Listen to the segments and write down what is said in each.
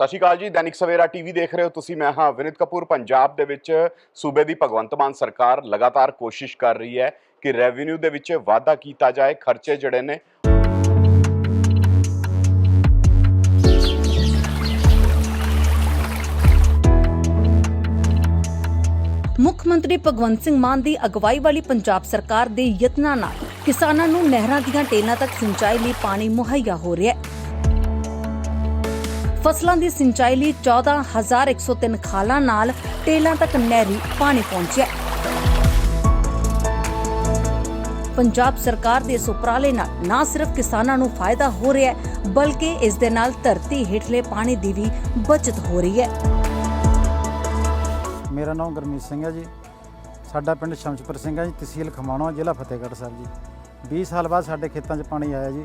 ਸਤਿ ਸ਼੍ਰੀ ਅਕਾਲ ਜੀ, ਦੈਨਿਕ ਸਵੇਰਾ ਟੀਵੀ ਦੇਖ ਰਹੇ ਹੋ ਤੁਸੀਂ, ਮੈਂ ਹਾਂ ਵਿਨਿਤ ਕਪੂਰ। ਪੰਜਾਬ ਦੇ ਵਿੱਚ ਸੂਬੇ ਦੀ ਭਗਵੰਤ ਮਾਨ ਸਰਕਾਰ ਲਗਾਤਾਰ ਕੋਸ਼ਿਸ਼ ਕਰ ਰਹੀ ਹੈ ਕਿ ਰੈਵਨਿਊ ਦੇ ਵਿੱਚ ਵਾਧਾ ਕੀਤਾ ਜਾਏ, ਖਰਚੇ ਜਿਹੜੇ ਨੇ। ਮੁੱਖ ਮੰਤਰੀ ਭਗਵੰਤ ਸਿੰਘ ਮਾਨ ਦੀ ਅਗਵਾਈ ਵਾਲੀ ਪੰਜਾਬ ਸਰਕਾਰ ਦੇ ਯਤਨਾਂ ਨਾਲ ਕਿਸਾਨਾਂ ਨੂੰ ਨਹਿਰਾਂ ਦੀਆਂ ਟੇਲਾਂ ਤੱਕ ਸਿੰਚਾਈ ਲਈ ਪਾਣੀ ਮੁਹੱਈਆ ਹੋ ਰਿਹਾ ਹੈ। ਫਸਲਾਂ ਦੀ ਸਿੰਚਾਈ ਲਈ 14103 ਖਾਲਾਂ ਨਾਲ ਟੇਲਾਂ ਤੱਕ ਨਹਿਰੀ ਪਾਣੀ ਪਹੁੰਚਿਆ। ਪੰਜਾਬ ਸਰਕਾਰ ਦੇ ਇਸ ਉਪਰਾਲੇ ਨਾਲ ਨਾ ਸਿਰਫ ਕਿਸਾਨਾਂ ਨੂੰ ਫਾਇਦਾ ਹੋ ਰਿਹਾ ਹੈ, ਬਲਕਿ ਇਸ ਦੇ ਨਾਲ ਧਰਤੀ ਹੇਠਲੇ ਪਾਣੀ ਦੀ ਵੀ ਬਚਤ ਹੋ ਰਹੀ ਹੈ। ਮੇਰਾ ਨਾਮ ਗੁਰਮੀਤ ਸਿੰਘ ਹੈ ਜੀ। ਸਾਡਾ ਪਿੰਡ ਸ਼ਮਸ਼ਪੁਰ ਸਿੰਘ ਹੈ ਜੀ, ਤਹਿਸੀਲ ਖਮਾਣੋ, ਜ਼ਿਲ੍ਹਾ ਫਤਿਹਗੜ੍ਹ ਸਾਹਿਬ ਜੀ। 20 ਸਾਲ ਬਾਅਦ ਸਾਡੇ ਖੇਤਾਂ 'ਚ ਪਾਣੀ ਆਇਆ ਜੀ।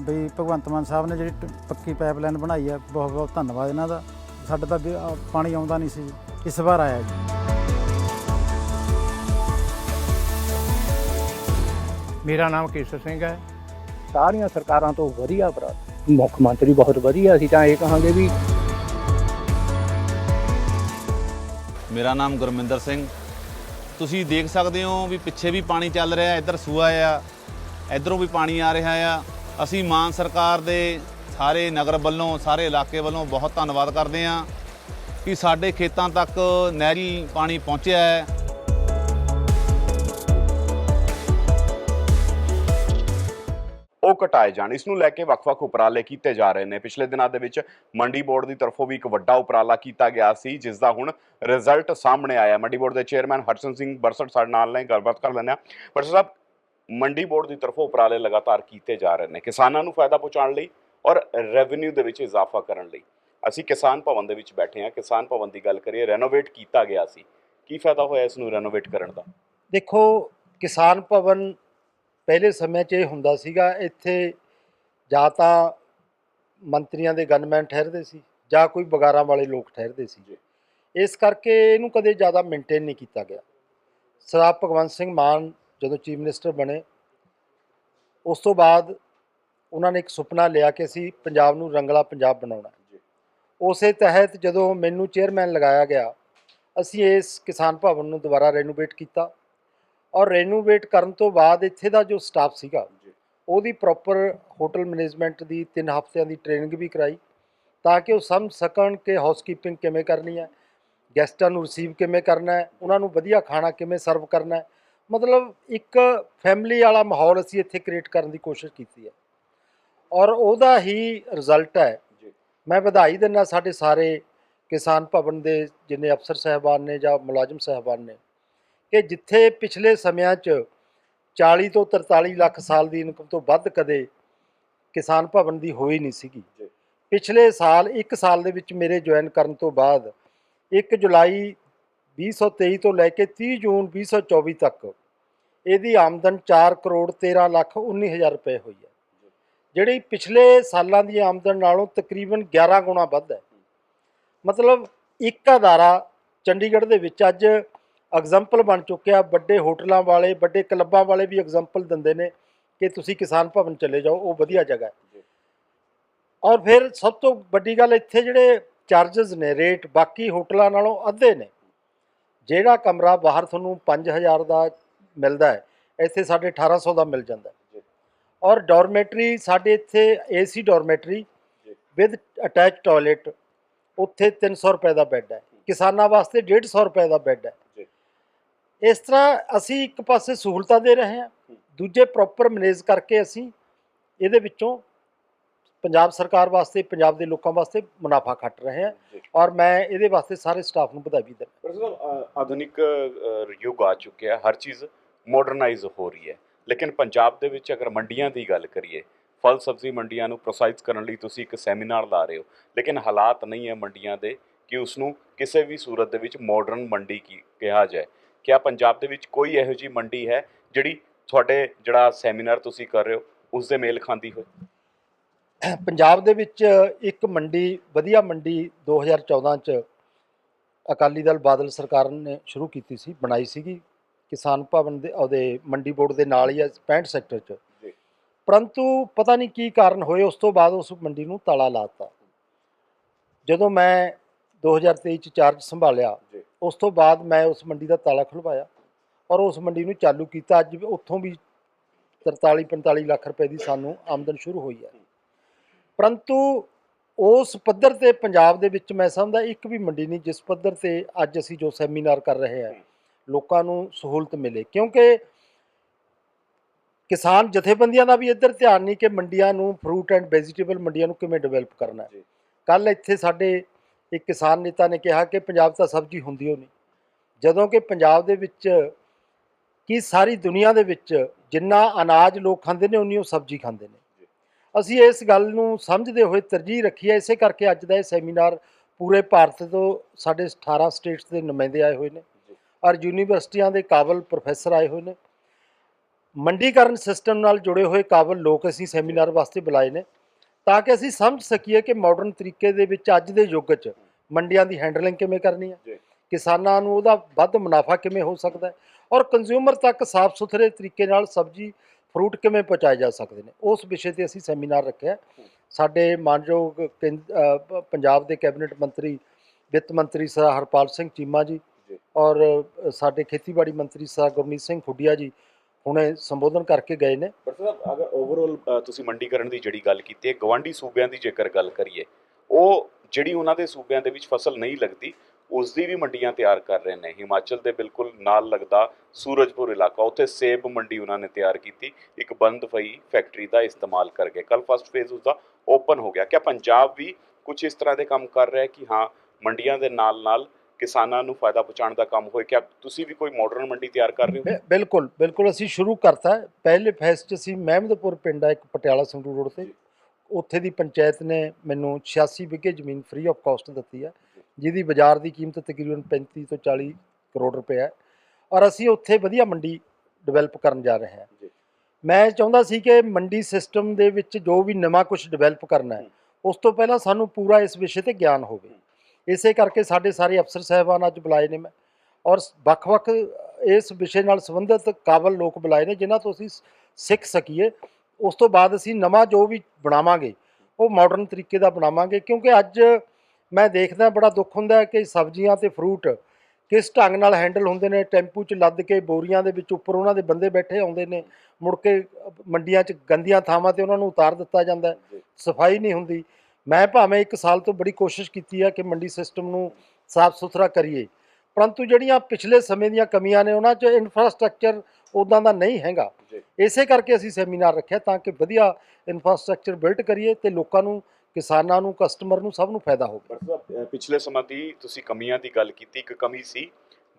ਬਈ ਭਗਵੰਤ ਮਾਨ ਸਾਹਿਬ ਨੇ ਜਿਹੜੀ ਟ- ਪੱਕੀ ਪਾਈਪਲਾਈਨ ਬਣਾਈ ਹੈ ਬਹੁਤ ਬਹੁਤ ਧੰਨਵਾਦ ਇਹਨਾਂ ਦਾ। ਸਾਡਾ ਤਾਂ ਵੀ, ਪਾਣੀ ਆਉਂਦਾ ਨਹੀਂ ਸੀ ਇਸ ਵਾਰ ਆਇਆ ਜੀ। ਮੇਰਾ ਨਾਮ ਕੇਸਰ ਸਿੰਘ ਹੈ। ਸਾਰੀਆਂ ਸਰਕਾਰਾਂ ਤੋਂ ਵਧੀਆ ਉਪਰਾਲਾ ਮੁੱਖ ਮੰਤਰੀ ਬਹੁਤ ਵਧੀਆ ਅਸੀਂ ਤਾਂ ਇਹ ਕਹਾਂਗੇ ਵੀ ਮੇਰਾ ਨਾਮ ਗੁਰਮਿੰਦਰ ਸਿੰਘ। ਤੁਸੀਂ ਦੇਖ ਸਕਦੇ ਹੋ ਵੀ ਪਿੱਛੇ ਵੀ ਪਾਣੀ ਚੱਲ ਰਿਹਾ ਇੱਧਰ ਸੂਆ ਆ ਇੱਧਰੋਂ ਵੀ ਪਾਣੀ ਆ ਰਿਹਾ ਆ। ਅਸੀਂ ਮਾਨ ਸਰਕਾਰ ਦੇ ਸਾਰੇ ਨਗਰ ਵੱਲੋਂ, ਸਾਰੇ ਇਲਾਕੇ ਵੱਲੋਂ ਬਹੁਤ ਧੰਨਵਾਦ ਕਰਦੇ ਹਾਂ ਕਿ ਸਾਡੇ ਖੇਤਾਂ ਤੱਕ ਨਹਿਰੀ ਪਾਣੀ ਪਹੁੰਚਿਆ ਹੈ। ਉਹ ਘਟਾਏ ਜਾਣ। ਇਸ ਨੂੰ ਲੈ ਕੇ ਵੱਖ-ਵੱਖ ਉਪਰਾਲੇ ਕੀਤੇ ਜਾ ਰਹੇ ਨੇ। ਪਿਛਲੇ ਦਿਨਾਂ ਦੇ ਵਿੱਚ ਮੰਡੀ ਬੋਰਡ ਦੀ ਤਰਫੋਂ ਵੀ ਇੱਕ ਵੱਡਾ ਉਪਰਾਲਾ ਕੀਤਾ ਗਿਆ ਸੀ, ਜਿਸ ਦਾ ਹੁਣ ਰਿਜ਼ਲਟ ਸਾਹਮਣੇ ਆਇਆ ਮੰਡੀ ਬੋਰਡ ਦੇ ਚੇਅਰਮੈਨ ਹਰਸ਼ਨ ਸਿੰਘ ਬਰਸਟ ਸਾਡੇ ਨਾਲ ਨੇ। ਗੱਲਬਾਤ ਕਰ ਲੈਂਦੇ ਹਾਂ। ਬਰਸਟ ਸਾਹਿਬ ਮੰਡੀ ਬੋਰਡ ਦੀ ਤਰਫੋਂ ਉਪਰਾਲੇ ਲਗਾਤਾਰ ਕੀਤੇ ਜਾ ਰਹੇ ਨੇ ਕਿਸਾਨਾਂ ਨੂੰ ਫਾਇਦਾ ਪਹੁੰਚਾਉਣ ਲਈ ਔਰ ਰੈਵਨਿਊ ਦੇ ਵਿੱਚ ਇਜ਼ਾਫਾ ਕਰਨ ਲਈ। ਅਸੀਂ ਕਿਸਾਨ ਭਵਨ ਦੇ ਵਿੱਚ ਬੈਠੇ ਹਾਂ। ਕਿਸਾਨ ਭਵਨ ਦੀ ਗੱਲ ਕਰੀਏ ਰੈਨੋਵੇਟ ਕੀਤਾ ਗਿਆ ਸੀ। ਕੀ ਫਾਇਦਾ ਹੋਇਆ ਇਸ ਨੂੰ ਰੈਨੋਵੇਟ ਕਰਨ ਦਾ? ਦੇਖੋ ਕਿਸਾਨ ਭਵਨ ਪਹਿਲੇ ਸਮੇਂ 'ਚ ਇਹ ਹੁੰਦਾ ਸੀਗਾ ਇੱਥੇ ਜਾਂ ਤਾਂ ਮੰਤਰੀਆਂ ਦੇ ਗਨਮੈਨ ਠਹਿਰਦੇ ਸੀ ਜਾਂ ਕੋਈ ਬਗਾਰਾਂ ਵਾਲੇ ਲੋਕ ਠਹਿਰਦੇ ਸੀ। ਇਸ ਕਰਕੇ ਇਹਨੂੰ ਕਦੇ ਜ਼ਿਆਦਾ ਮੇਨਟੇਨ ਨਹੀਂ ਕੀਤਾ ਗਿਆ। ਸਰਦਾਰ ਭਗਵੰਤ ਸਿੰਘ ਮਾਨ ਜਦੋਂ ਚੀਫ ਮਿਨਿਸਟਰ ਬਣੇ ਉਸ ਤੋਂ ਬਾਅਦ ਉਹਨਾਂ ਨੇ ਇੱਕ ਸੁਪਨਾ ਲਿਆ ਕਿ ਅਸੀਂ ਪੰਜਾਬ ਨੂੰ ਰੰਗਲਾ ਪੰਜਾਬ ਬਣਾਉਣਾ। ਉਸੇ ਤਹਿਤ ਜਦੋਂ ਮੈਨੂੰ ਚੇਅਰਮੈਨ ਲਗਾਇਆ ਗਿਆ ਅਸੀਂ ਇਸ ਕਿਸਾਨ ਭਵਨ ਨੂੰ ਦੁਬਾਰਾ ਰੈਨੋਵੇਟ ਕੀਤਾ ਔਰ ਰੈਨੋਵੇਟ ਕਰਨ ਤੋਂ ਬਾਅਦ ਇੱਥੇ ਦਾ ਜੋ ਸਟਾਫ ਸੀਗਾ ਉਹਦੀ ਪ੍ਰੋਪਰ ਹੋਟਲ ਮੈਨੇਜਮੈਂਟ ਦੀ 3 ਹਫ਼ਤਿਆਂ ਦੀ ਟ੍ਰੇਨਿੰਗ ਵੀ ਕਰਾਈ ਤਾਂ ਕਿ ਉਹ ਸਮਝ ਸਕਣ ਕਿ ਹਾਊਸਕੀਪਿੰਗ ਕਿਵੇਂ ਕਰਨੀ ਹੈ ਗੈਸਟਾਂ ਨੂੰ ਰਿਸੀਵ ਕਿਵੇਂ ਕਰਨਾ ਹੈ ਉਹਨਾਂ ਨੂੰ ਵਧੀਆ ਖਾਣਾ ਕਿਵੇਂ ਸਰਵ ਕਰਨਾ ਹੈ ਮਤਲਬ ਇੱਕ ਫੈਮਿਲੀ ਵਾਲਾ ਮਾਹੌਲ ਅਸੀਂ ਇੱਥੇ ਕ੍ਰੀਏਟ ਕਰਨ ਦੀ ਕੋਸ਼ਿਸ਼ ਕੀਤੀ ਹੈ। ਔਰ ਉਹਦਾ ਹੀ ਰਿਜ਼ਲਟ ਹੈ। ਮੈਂ ਵਧਾਈ ਦਿੰਦਾ ਸਾਡੇ ਸਾਰੇ ਕਿਸਾਨ ਭਵਨ ਦੇ ਜਿੰਨੇ ਅਫਸਰ ਸਹਿਬਾਨ ਨੇ ਜਾਂ ਮੁਲਾਜ਼ਮ ਸਹਿਬਾਨ ਨੇ ਕਿ ਜਿੱਥੇ ਪਿਛਲੇ ਸਮਿਆਂ 'ਚ 40 ਤੋਂ 43 ਲੱਖ ਸਾਲ ਦੀ ਇਨਕਮ ਤੋਂ ਵੱਧ ਕਦੇ ਕਿਸਾਨ ਭਵਨ ਦੀ ਹੋਈ ਨਹੀਂ ਸੀਗੀ। ਪਿਛਲੇ ਸਾਲ 1 ਸਾਲ ਦੇ ਵਿੱਚ ਮੇਰੇ ਜੁਆਇਨ ਕਰਨ ਤੋਂ ਬਾਅਦ 1 ਜੁਲਾਈ 2023 ਤੋਂ ਲੈ ਕੇ 30 ਜੂਨ 2024 ਤੱਕ। ਇਹਦੀ ਆਮਦਨ 4 ਕਰੋੜ 13 ਲੱਖ 19 ਹਜ਼ਾਰ ਰੁਪਏ ਹੋਈ ਹੈ। ਜਿਹੜੀ ਪਿਛਲੇ ਸਾਲਾਂ ਦੀ ਆਮਦਨ ਨਾਲੋਂ ਤਕਰੀਬਨ 11 ਗੁਣਾ ਵੱਧ ਹੈ। ਮਤਲਬ ਇੱਕ ਅਦਾਰਾ ਚੰਡੀਗੜ੍ਹ ਦੇ ਵਿੱਚ ਅੱਜ ਐਗਜ਼ਾਮਪਲ ਬਣ ਚੁੱਕਿਆ। ਵੱਡੇ ਹੋਟਲਾਂ ਵਾਲੇ ਵੱਡੇ ਕਲੱਬਾਂ ਵਾਲੇ ਵੀ ਐਗਜ਼ਾਮਪਲ ਦਿੰਦੇ ਨੇ ਕਿ ਤੁਸੀਂ ਕਿਸਾਨ ਭਵਨ ਚਲੇ ਜਾਓ ਉਹ ਵਧੀਆ ਜਗ੍ਹਾ ਹੈ। ਔਰ ਫਿਰ ਸਭ ਤੋਂ ਵੱਡੀ ਗੱਲ ਇੱਥੇ ਜਿਹੜੇ ਚਾਰजेस ਨੇ ਰੇਟ ਬਾਕੀ ਹੋਟਲਾਂ ਨਾਲੋਂ ਅੱਧੇ ਨੇ। ਜਿਹੜਾ ਕਮਰਾ ਬਾਹਰ ਤੁਹਾਨੂੰ 5000 ਦਾ ਮਿਲਦਾ ਹੈ ਇੱਥੇ ਸਾਡੇ 1800 ਦਾ ਮਿਲ ਜਾਂਦਾ ਹੈ। ਔਰ ਡਾਰਮੈਟਰੀ ਸਾਡੇ ਇੱਥੇ AC dormitory with attach toilet ਉੱਥੇ 300 ਰੁਪਏ ਦਾ ਬੈੱਡ ਹੈ। ਕਿਸਾਨਾਂ ਵਾਸਤੇ 150 ਰੁਪਏ ਦਾ ਬੈੱਡ ਹੈ। ਇਸ ਤਰ੍ਹਾਂ ਅਸੀਂ ਇੱਕ ਪਾਸੇ ਸਹੂਲਤਾਂ ਦੇ ਰਹੇ ਹਾਂ ਦੂਜੇ ਪ੍ਰੋਪਰ ਮੈਨੇਜ ਕਰਕੇ ਅਸੀਂ ਇਹਦੇ ਵਿੱਚੋਂ ਪੰਜਾਬ ਸਰਕਾਰ ਵਾਸਤੇ ਪੰਜਾਬ ਦੇ ਲੋਕਾਂ ਵਾਸਤੇ ਮੁਨਾਫਾ ਖੱਟ ਰਹੇ ਹਾਂ ਔਰ ਮੈਂ ਇਹਦੇ ਵਾਸਤੇ ਸਾਰੇ ਸਟਾਫ ਨੂੰ ਵਧਾਈ ਵੀ ਦਿੰਦਾ। ਸਾਹਿਬ ਆਧੁਨਿਕ ਯੁੱਗ ਆ ਚੁੱਕਿਆ ਹਰ ਚੀਜ਼ ਮਾਡਰਨਾਈਜ਼ ਹੋ ਰਹੀ ਹੈ। ਲੇਕਿਨ ਪੰਜਾਬ ਦੇ ਵਿੱਚ ਅਗਰ ਮੰਡੀਆਂ ਦੀ ਗੱਲ ਕਰੀਏ ਫਲ ਸਬਜ਼ੀ ਮੰਡੀਆਂ ਨੂੰ ਪ੍ਰੋਸਾਈਜ਼ ਕਰਨ ਲਈ ਤੁਸੀਂ ਇੱਕ ਸੈਮੀਨਾਰ ਲਾ ਰਹੇ ਹੋ ਲੇਕਿਨ ਹਾਲਾਤ ਨਹੀਂ ਹੈ ਮੰਡੀਆਂ ਦੇ ਕਿ ਉਸ ਨੂੰ ਕਿਸੇ ਵੀ ਸੂਰਤ ਦੇ ਵਿੱਚ ਮਾਡਰਨ ਮੰਡੀ ਕੀ ਕਿਹਾ ਜਾਏ। ਕਿਆ ਪੰਜਾਬ ਦੇ ਵਿੱਚ ਕੋਈ ਇਹੋ ਜਿਹੀ ਮੰਡੀ ਹੈ ਜਿਹੜੀ ਤੁਹਾਡੇ ਜਿਹੜਾ ਸੈਮੀਨਾਰ ਤੁਸੀਂ ਕਰ ਰਹੇ ਹੋ ਉਸ ਦੇ ਮੇਲ ਖਾਂਦੀ ਹੋਏ? ਪੰਜਾਬ ਦੇ ਵਿੱਚ ਇੱਕ ਮੰਡੀ ਵਧੀਆ ਮੰਡੀ 2014 ਚ ਅਕਾਲੀ ਦਲ ਬਾਦਲ ਸਰਕਾਰ ਨੇ ਸ਼ੁਰੂ ਕੀਤੀ ਸੀ ਬਣਾਈ ਸੀਗੀ। ਕਿਸਾਨ ਭਵਨ ਦੇ ਉਹਦੇ ਮੰਡੀ ਬੋਰਡ ਦੇ ਨਾਲ ਹੀ ਹੈ 65 ਸੈਕਟਰ ਚ। ਪਰੰਤੂ ਪਤਾ ਨਹੀਂ ਕੀ ਕਾਰਨ ਹੋਏ ਉਸ ਤੋਂ ਬਾਅਦ ਉਸ ਮੰਡੀ ਨੂੰ ਤਾਲਾ ਲਾਤਾ। ਜਦੋਂ ਮੈਂ 2023 ਚ ਚਾਰਜ ਸੰਭਾਲਿਆ। ਉਸ ਤੋਂ ਬਾਅਦ ਮੈਂ ਉਸ ਮੰਡੀ ਦਾ ਤਾਲਾ ਖੁਲਵਾਇਆ ਔਰ ਉਸ ਮੰਡੀ ਨੂੰ ਚਾਲੂ ਕੀਤਾ। ਅੱਜ ਉੱਥੋਂ ਵੀ 43 45 ਲੱਖ ਰੁਪਏ ਦੀ ਸਾਨੂੰ ਆਮਦਨ ਸ਼ੁਰੂ ਹੋਈ ਹੈ। ਪਰੰਤੂ ਉਸ ਪੱਧਰ ਤੇ ਪੰਜਾਬ ਦੇ ਵਿੱਚ ਮੈਂ ਸਮਝਦਾ ਇੱਕ ਵੀ ਮੰਡੀ ਨਹੀਂ ਜਿਸ ਪੱਧਰ ਤੇ ਅੱਜ ਅਸੀਂ ਜੋ ਸੈਮੀਨਾਰ ਕਰ ਰਹੇ ਹਾਂ ਲੋਕਾਂ ਨੂੰ ਸਹੂਲਤ ਮਿਲੇ। ਕਿਉਂਕਿ ਕਿਸਾਨ ਜਥੇਬੰਦੀਆਂ ਦਾ ਵੀ ਇੱਧਰ ਧਿਆਨ ਨਹੀਂ ਕਿ ਮੰਡੀਆਂ ਨੂੰ ਫਰੂਟ ਐਂਡ ਵੈਜੀਟੇਬਲ ਮੰਡੀਆਂ ਨੂੰ ਕਿਵੇਂ ਡਿਵੈਲਪ ਕਰਨਾ। ਹੈ। ਕੱਲ ਇੱਥੇ ਸਾਡੇ ਇੱਕ ਕਿਸਾਨ ਨੇਤਾ ਨੇ ਕਿਹਾ ਕਿ ਪੰਜਾਬ ਤਾਂ ਸਬਜ਼ੀ ਹੁੰਦੀ ਓ ਨਹੀਂ ਜਦੋਂ ਕਿ ਪੰਜਾਬ ਦੇ ਵਿੱਚ ਕੀ ਸਾਰੀ ਦੁਨੀਆ ਦੇ ਵਿੱਚ ਜਿੰਨਾ ਅਨਾਜ ਲੋਕ ਖਾਂਦੇ ਨੇ ਉਨੀ ਉਹ ਸਬਜ਼ੀ ਖਾਂਦੇ ਨੇ। ਅਸੀਂ ਇਸ ਗੱਲ ਨੂੰ ਸਮਝਦੇ ਹੋਏ ਤਰਜੀਹ ਰੱਖੀ ਹੈ। ਇਸੇ ਕਰਕੇ ਅੱਜ ਦਾ ਇਹ ਸੈਮੀਨਾਰ ਪੂਰੇ ਭਾਰਤ ਤੋਂ ਸਾਡੇ 18 ਸਟੇਟਸ ਦੇ ਨੁਮਾਇੰਦੇ ਆਏ ਹੋਏ ਨੇ ਔਰ ਯੂਨੀਵਰਸਿਟੀਆਂ ਦੇ ਕਾਬਲ ਪ੍ਰੋਫੈਸਰ ਆਏ ਹੋਏ ਨੇ। ਮੰਡੀਕਰਨ ਸਿਸਟਮ ਨਾਲ ਜੁੜੇ ਹੋਏ ਕਾਬਲ ਲੋਕ ਅਸੀਂ ਸੈਮੀਨਾਰ ਵਾਸਤੇ ਬੁਲਾਏ ਨੇ ਤਾਂ ਕਿ ਅਸੀਂ ਸਮਝ ਸਕੀਏ ਕਿ ਮਾਡਰਨ ਤਰੀਕੇ ਦੇ ਵਿੱਚ ਅੱਜ ਦੇ ਯੁੱਗ 'ਚ ਮੰਡੀਆਂ ਦੀ ਹੈਂਡਲਿੰਗ ਕਿਵੇਂ ਕਰਨੀ। ਹੈ। ਕਿਸਾਨਾਂ ਨੂੰ ਉਹਦਾ ਵੱਧ ਮੁਨਾਫਾ ਕਿਵੇਂ ਹੋ ਸਕਦਾ ਹੈ। ਔਰ ਕੰਜ਼ਿਊਮਰ ਤੱਕ ਸਾਫ਼ ਸੁਥਰੇ ਤਰੀਕੇ ਨਾਲ ਸਬਜ਼ੀ ਫਰੂਟ ਕਿਵੇਂ ਪਹੁੰਚਾਏ ਜਾ ਸਕਦੇ ਨੇ ਉਸ ਵਿਸ਼ੇ ਤੇ ਅਸੀਂ ਸੈਮੀਨਾਰ ਰੱਖਿਆ ਸਾਡੇ ਮਾਨਯੋਗ ਪੰਜਾਬ ਦੇ ਕੈਬਨਿਟ ਮੰਤਰੀ ਵਿੱਤ ਮੰਤਰੀ ਸਰ ਹਰਪਾਲ ਸਿੰਘ ਚੀਮਾ ਜੀ। ਔਰ ਸਾਡੇ ਖੇਤੀਬਾੜੀ ਮੰਤਰੀ ਸਰ ਗੁਰਮੀਤ ਸਿੰਘ ਖੁੱਡੀਆ ਜੀ ਹੁਣੇ ਸੰਬੋਧਨ ਕਰਕੇ ਗਏ ਨੇ। ਪਰ ਸਾਹਿਬ ਅਗਰ ਓਵਰਆਲ ਤੁਸੀਂ ਮੰਡੀਕਰਨ ਦੀ ਜਿਹੜੀ ਗੱਲ ਕੀਤੀ ਹੈ ਗਵਾਂਢੀ ਸੂਬਿਆਂ ਦੀ ਜੇਕਰ ਗੱਲ ਕਰੀਏ ਉਹ ਜਿਹੜੀ ਉਹਨਾਂ ਦੇ ਸੂਬਿਆਂ ਦੇ ਵਿੱਚ ਫਸਲ ਨਹੀਂ ਲੱਗਦੀ ਉਸ ਦੀ ਵੀ ਮੰਡੀਆਂ ਤਿਆਰ ਕਰ ਰਹੇ ਨੇ। ਹਿਮਾਚਲ ਦੇ ਬਿਲਕੁਲ ਨਾਲ ਲੱਗਦਾ ਸੂਰਜਪੁਰ ਇਲਾਕਾ। ਉੱਥੇ ਸੇਬ ਮੰਡੀ ਉਹਨਾਂ ਨੇ ਤਿਆਰ ਕੀਤੀ। ਇੱਕ ਬੰਦ ਪਈ ਫੈਕਟਰੀ ਦਾ ਇਸਤੇਮਾਲ ਕਰਕੇ ਕੱਲ ਫਸਟ ਫੇਜ਼ ਉਸਦਾ ਓਪਨ ਹੋ ਗਿਆ। ਕਿਆ ਪੰਜਾਬ ਵੀ ਕੁਝ ਇਸ ਤਰ੍ਹਾਂ ਦੇ ਕੰਮ ਕਰ ਰਿਹਾ ਕਿ ਹਾਂ, ਮੰਡੀਆਂ ਦੇ ਨਾਲ ਨਾਲ ਕਿਸਾਨਾਂ ਨੂੰ ਫਾਇਦਾ ਪਹੁੰਚਾਉਣ ਦਾ ਕੰਮ ਹੋਏ। ਕਿਆ ਤੁਸੀਂ ਵੀ ਕੋਈ ਮਾਡਰਨ ਮੰਡੀ ਤਿਆਰ ਕਰ ਰਹੇ ਹੋ? ਬਿਲਕੁਲ ਬਿਲਕੁਲ ਅਸੀਂ ਸ਼ੁਰੂ ਕਰਤਾ ਪਹਿਲੇ ਫੇਸ 'ਚ ਅਸੀਂ ਮਹਿਮਦਪੁਰ ਪਿੰਡ ਆ, ਇੱਕ ਪਟਿਆਲਾ ਸੰਗਰੂਰ ਰੋਡ ਤੇ। ਉੱਥੇ ਦੀ ਪੰਚਾਇਤ ਨੇ ਮੈਨੂੰ 86 ਵਿਗੇ ਜ਼ਮੀਨ ਫ੍ਰੀ ਆਫ ਕਾਸਟ ਦਿੱਤੀ ਹੈ। ਜਿਹਦੀ ਬਾਜ਼ਾਰ ਦੀ ਕੀਮਤ ਤਕਰੀਬਨ 35 ਤੋਂ 40 ਕਰੋੜ ਰੁਪਏ ਹੈ ਔਰ ਅਸੀਂ ਉੱਥੇ ਵਧੀਆ ਮੰਡੀ ਡਿਵੈਲਪ ਕਰਨ ਜਾ ਰਹੇ ਹਾਂ। ਮੈਂ ਚਾਹੁੰਦਾ ਸੀ ਕਿ ਮੰਡੀ ਸਿਸਟਮ ਦੇ ਵਿੱਚ ਜੋ ਵੀ ਨਵਾਂ ਕੁਝ ਡਿਵੈਲਪ ਕਰਨਾ ਹੈ ਉਸ ਤੋਂ ਪਹਿਲਾਂ ਸਾਨੂੰ ਪੂਰਾ ਇਸ ਵਿਸ਼ੇ ਤੇ ਗਿਆਨ ਹੋਵੇ। ਇਸੇ ਕਰਕੇ ਸਾਡੇ ਸਾਰੇ ਅਫਸਰ ਸਾਹਿਬਾਨ ਅੱਜ ਬੁਲਾਏ ਨੇ ਮੈਂ ਔਰ ਵੱਖ-ਵੱਖ ਇਸ ਵਿਸ਼ੇ ਨਾਲ ਸੰਬੰਧਿਤ ਕਾਬਲ ਲੋਕ ਬੁਲਾਏ ਨੇ ਜਿਨ੍ਹਾਂ ਤੋਂ ਅਸੀਂ ਸਿੱਖ ਸਕੀਏ। ਉਸ ਤੋਂ ਬਾਅਦ ਅਸੀਂ ਨਵਾਂ ਜੋ ਵੀ ਬਣਾਵਾਂਗੇ ਉਹ ਮਾਡਰਨ ਤਰੀਕੇ ਦਾ ਬਣਾਵਾਂਗੇ ਕਿਉਂਕਿ ਅੱਜ ਮੈਂ ਦੇਖਦਾ ਬੜਾ ਦੁੱਖ ਹੁੰਦਾ ਹੈ ਕਿ ਸਬਜ਼ੀਆਂ ਤੇ ਫਰੂਟ ਕਿਸ ਢੰਗ ਨਾਲ ਹੈਂਡਲ ਹੁੰਦੇ ਨੇ ਟੈਂਪੂ 'ਚ ਲੱਦ ਕੇ ਬੋਰੀਆਂ ਦੇ ਵਿੱਚ ਉੱਪਰ ਉਹਨਾਂ ਦੇ ਬੰਦੇ ਬੈਠੇ ਆਉਂਦੇ ਨੇ ਮੁੜ ਕੇ ਮੰਡੀਆਂ 'ਚ ਗੰਦੀਆਂ ਥਾਵਾਂ ਤੇ ਉਹਨਾਂ ਨੂੰ ਉਤਾਰ ਦਿੱਤਾ ਜਾਂਦਾ ਸਫ਼ਾਈ ਨਹੀਂ ਹੁੰਦੀ। ਮੈਂ ਭਾਵੇਂ ਇੱਕ ਸਾਲ ਤੋਂ ਬੜੀ ਕੋਸ਼ਿਸ਼ ਕੀਤੀ ਹੈ ਕਿ ਮੰਡੀ ਸਿਸਟਮ ਨੂੰ ਸਾਫ਼ ਸੁਥਰਾ ਕਰੀਏ ਪਰੰਤੂ ਜਿਹੜੀਆਂ ਪਿਛਲੇ ਸਮੇਂ ਦੀਆਂ ਕਮੀਆਂ ਨੇ ਉਹਨਾਂ 'ਚ ਇਨਫਰਾਸਟ੍ਰਕਚਰ ਉਦਾਂ ਦਾ ਨਹੀਂ ਹੈਗਾ। ਇਸੇ ਕਰਕੇ ਅਸੀਂ ਸੈਮੀਨਾਰ ਰੱਖਿਆ ਤਾਂ ਕਿ ਵਧੀਆ ਇਨਫਰਾਸਟ੍ਰਕਚਰ ਬਿਲਡ ਕਰੀਏ ਤੇ ਲੋਕਾਂ ਨੂੰ ਕਿਸਾਨਾਂ ਨੂੰ ਕਸਟਮਰ ਨੂੰ ਸਭ ਨੂੰ ਫਾਇਦਾ ਹੋਵੇ ਸਾਹਿਬ, ਪਿਛਲੇ ਸਮਾਂ ਦੀ ਤੁਸੀਂ ਕਮੀਆਂ ਦੀ ਗੱਲ ਕੀਤੀ ਇੱਕ ਕਮੀ ਸੀ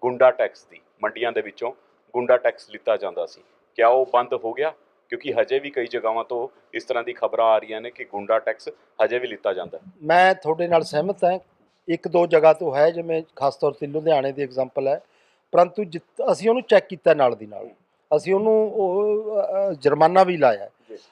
ਗੁੰਡਾ ਟੈਕਸ ਦੀ ਮੰਡੀਆਂ ਦੇ ਵਿੱਚੋਂ ਗੁੰਡਾ ਟੈਕਸ ਲਿੱਤਾ ਜਾਂਦਾ ਸੀ। ਕਿਆ ਉਹ ਬੰਦ ਹੋ ਗਿਆ? ਕਿਉਂਕਿ ਹਜੇ ਵੀ ਕਈ ਜਗ੍ਹਾਵਾਂ ਤੋਂ ਇਸ ਤਰ੍ਹਾਂ ਦੀ ਖਬਰਾਂ ਆ ਰਹੀਆਂ ਨੇ ਕਿ ਗੁੰਡਾ ਟੈਕਸ ਹਜੇ ਵੀ ਲਿੱਤਾ ਜਾਂਦਾ। ਮੈਂ ਤੁਹਾਡੇ ਨਾਲ ਸਹਿਮਤ ਹਾਂ ਇੱਕ ਦੋ ਜਗ੍ਹਾ ਤੋਂ ਹੈ ਜਿਵੇਂ ਖਾਸ ਤੌਰ ਤੇ ਲੁਧਿਆਣੇ ਦੀ ਐਗਜ਼ਾਮਪਲ ਹੈ। ਪਰੰਤੂ ਅਸੀਂ ਉਹਨੂੰ ਚੈੱਕ ਕੀਤਾ ਨਾਲ ਦੀ ਨਾਲ। ਅਸੀਂ ਉਹਨੂੰ ਉਹ ਜੁਰਮਾਨਾ ਵੀ ਲਾਇਆ।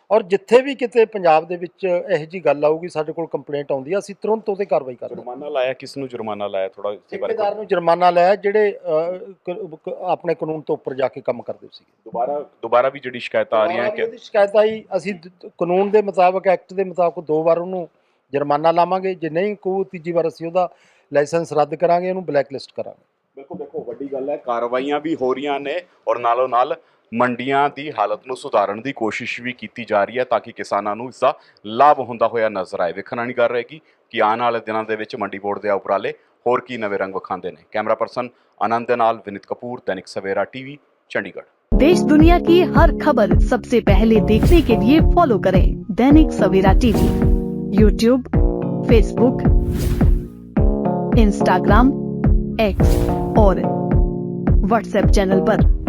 ਔਰ ਜਿੱਥੇ ਵੀ ਕਿਤੇ ਪੰਜਾਬ ਦੇ ਵਿੱਚ ਇਹੋ ਜੀ ਗੱਲ ਆਊਗੀ ਸਾਡੇ ਕੋਲ ਕੰਪਲੇਂਟ ਆਉਂਦੀ ਹੈ ਅਸੀਂ ਤੁਰੰਤ ਉਹਤੇ ਕਾਰਵਾਈ ਕਰਦੇ ਹਾਂ। ਜੁਰਮਾਨਾ ਲਾਇਆ ਕਿਸ ਨੂੰ ਜੁਰਮਾਨਾ ਲਾਇਆ? ਥੋੜਾ ਇਸ ਬਾਰੇ ਠੇਕੇਦਾਰ ਨੂੰ ਜੁਰਮਾਨਾ ਲਾਇਆ ਜਿਹੜੇ ਕ- ਕ- ਆਪਣੇ ਕਾਨੂੰਨ ਤੋਂ ਉੱਪਰ ਜਾ ਕੇ ਕੰਮ ਕਰਦੇ ਸੀ ਦੁਬਾਰਾ ਦੁਬਾਰਾ ਵੀ ਜਿਹੜੀ ਸ਼ਿਕਾਇਤਾਂ ਆ ਰਹੀਆਂ ਕਿ ਉਹਦੀ ਸ਼ਿਕਾਇਤ ਆਈ ਅਸੀਂ ਦ- ਕਾਨੂੰਨ ਦੇ ਮੁਤਾਬਕ ਐਕਟ ਦੇ ਮੁਤਾਬਕ ਦੋ ਵਾਰ ਉਹਨੂੰ ਜੁਰਮਾਨਾ ਲਾਵਾਂਗੇ। ਜੇ ਨਹੀਂ ਕੋ ਤੀਜੀ ਵਾਰ ਅਸੀਂ ਉਹਦਾ ਲਾਇਸੈਂਸ ਰੱਦ ਕਰਾਂਗੇ ਉਹਨੂੰ ਬਲੈਕ ਲਿਸਟ ਕਰਾਂਗੇ। ਬਿਲਕੁਲ ਦੇਖੋ ਵੱਡੀ ਗੱਲ ਹੈ ਕਾਰਵਾਈਆਂ ਵੀ ਹੋ ਰਹੀਆਂ ਨੇ ਔਰ ਨਾਲੋਂ ਨਾਲ ਮੰਡੀਆਂ ਦੀ ਹਾਲਤ ਨੂੰ ਸੁਧਾਰਨ ਦੀ ਕੋਸ਼ਿਸ਼ ਵੀ ਕੀਤੀ ਜਾ ਰਹੀ ਹੈ ਤਾਂ ਕਿ ਕਿਸਾਨਾਂ ਨੂੰ ਇਸ ਦਾ ਲਾਭ ਹੁੰਦਾ ਹੋਇਆ ਨਜ਼ਰ ਆਏ ਵੇਖਣ ਵਾਲੀ ਗੱਲ ਰਹੇਗੀ ਕਿ ਆਉਣ ਵਾਲੇ ਦਿਨਾਂ ਦੇ ਵਿੱਚ ਮੰਡੀ ਬੋਰਡ ਦੇ ਆ ਉਪਰਾਲੇ ਹੋਰ ਕੀ ਨਵੇਂ ਰੰਗ ਵਿਖਾਉਂਦੇ ਨੇ ਕੈਮਰਾ ਪਰਸਨ ਆਨੰਦ ਦੇ ਨਾਲ ਵਿਨਿਤ ਕਪੂਰ ਦੈਨਿਕ ਸਵੇਰਾ ਟੀਵੀ ਚੰਡੀਗੜ੍ਹ देश दुनिया की हर खबर सबसे पहले देखने के लिए फॉलो करें Dainik Savera TV YouTube Facebook Instagram X और व्हाट्सएप चैनल पर।